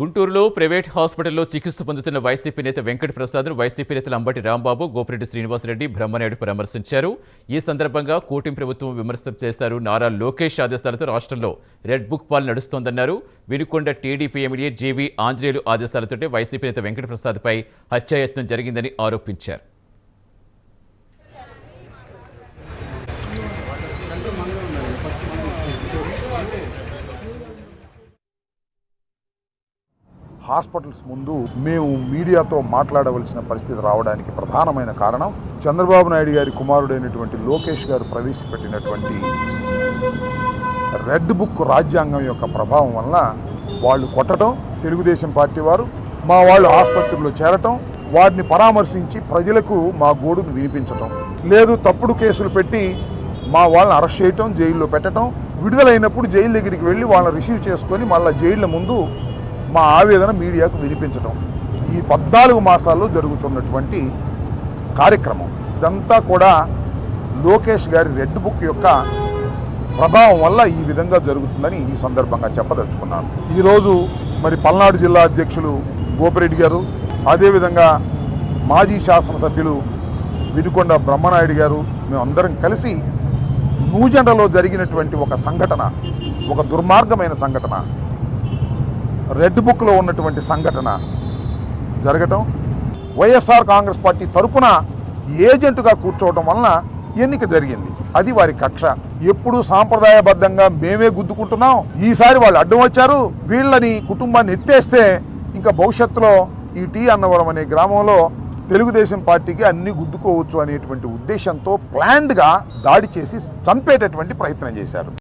గుంటూరులో ప్రైవేట్ హాస్పిటల్లో చికిత్స పొందుతున్న వైసీపీ నేత వెంకట ప్రసాద్ వైసీపీ నేతలు అంబటి రాంబాబు గోపిరెడ్డి శ్రీనివాసరెడ్డి బ్రహ్మనాయుడు పరామర్శించారు. ఈ సందర్భంగా కూటమి ప్రభుత్వం విమర్శలు చేశారు. నారా లోకేష్ ఆదేశాలతో రాష్ట్రంలో రెడ్ బుక్ పాలు నడుస్తోందన్నారు. Vinukonda TDP MLA GV Anjaneyulu ఆదేశాలతోటే YCP నేత వెంకట ప్రసాద్పై హత్యాయత్నం జరిగిందని ఆరోపించారు. హాస్పిటల్స్ ముందు మేము మీడియాతో మాట్లాడవలసిన పరిస్థితి రావడానికి ప్రధానమైన కారణం చంద్రబాబు నాయుడు గారి కుమారుడైనటువంటి లోకేష్ గారు ప్రవేశపెట్టినటువంటి రెడ్ బుక్ రాజ్యాంగం యొక్క ప్రభావం వల్ల వాళ్ళు కొట్టడం తెలుగుదేశం పార్టీ వారు మా వాళ్ళు ఆసుపత్రిలో చేరటం వారిని పరామర్శించి ప్రజలకు మా గోడును వినిపించటం. లేదు తప్పుడు కేసులు పెట్టి మా వాళ్ళని అరెస్ట్ చేయటం జైల్లో పెట్టడం విడుదలైనప్పుడు జైలు దగ్గరికి వెళ్ళి వాళ్ళని రిసీవ్ చేసుకొని మళ్ళీ జైళ్ళ ముందు మా ఆవేదన మీడియాకు వినిపించటం. ఈ పద్నాలుగు మాసాల్లో జరుగుతున్నటువంటి కార్యక్రమం. ఇదంతా కూడా లోకేష్ గారి రెడ్ బుక్ యొక్క ప్రభావం వల్ల ఈ విధంగా జరుగుతుందని ఈ సందర్భంగా చెప్పదలుచుకున్నాను. ఈరోజు మరి పల్నాడు జిల్లా అధ్యక్షులు గోపిరెడ్డి గారు అదేవిధంగా మాజీ శాసనసభ్యులు వినుకొండ బ్రహ్మనాయుడు గారు మేమందరం కలిసి నూజెండలో జరిగినటువంటి ఒక సంఘటన ఒక దుర్మార్గమైన సంఘటన రెడ్ బుక్లో ఉన్నటువంటి సంఘటన జరగటం వైఎస్ఆర్ కాంగ్రెస్ పార్టీ తరపున ఏజెంటుగా కూర్చోవటం వలన ఎన్నిక జరిగింది. అది వారి కక్ష. ఎప్పుడు సాంప్రదాయబద్ధంగా మేమే గుద్దుకుంటున్నాం. ఈసారి వాళ్ళు అడ్డం వచ్చారు. వీళ్ళని కుటుంబాన్ని ఎత్తేస్తే ఇంకా భవిష్యత్తులో ఈ టీ అన్నవరం అనే గ్రామంలో తెలుగుదేశం పార్టీకి అన్ని గుద్దుకోవచ్చు అనేటువంటి ఉద్దేశంతో ప్లాన్డ్గా దాడి చేసి చంపేటటువంటి ప్రయత్నం చేశారు.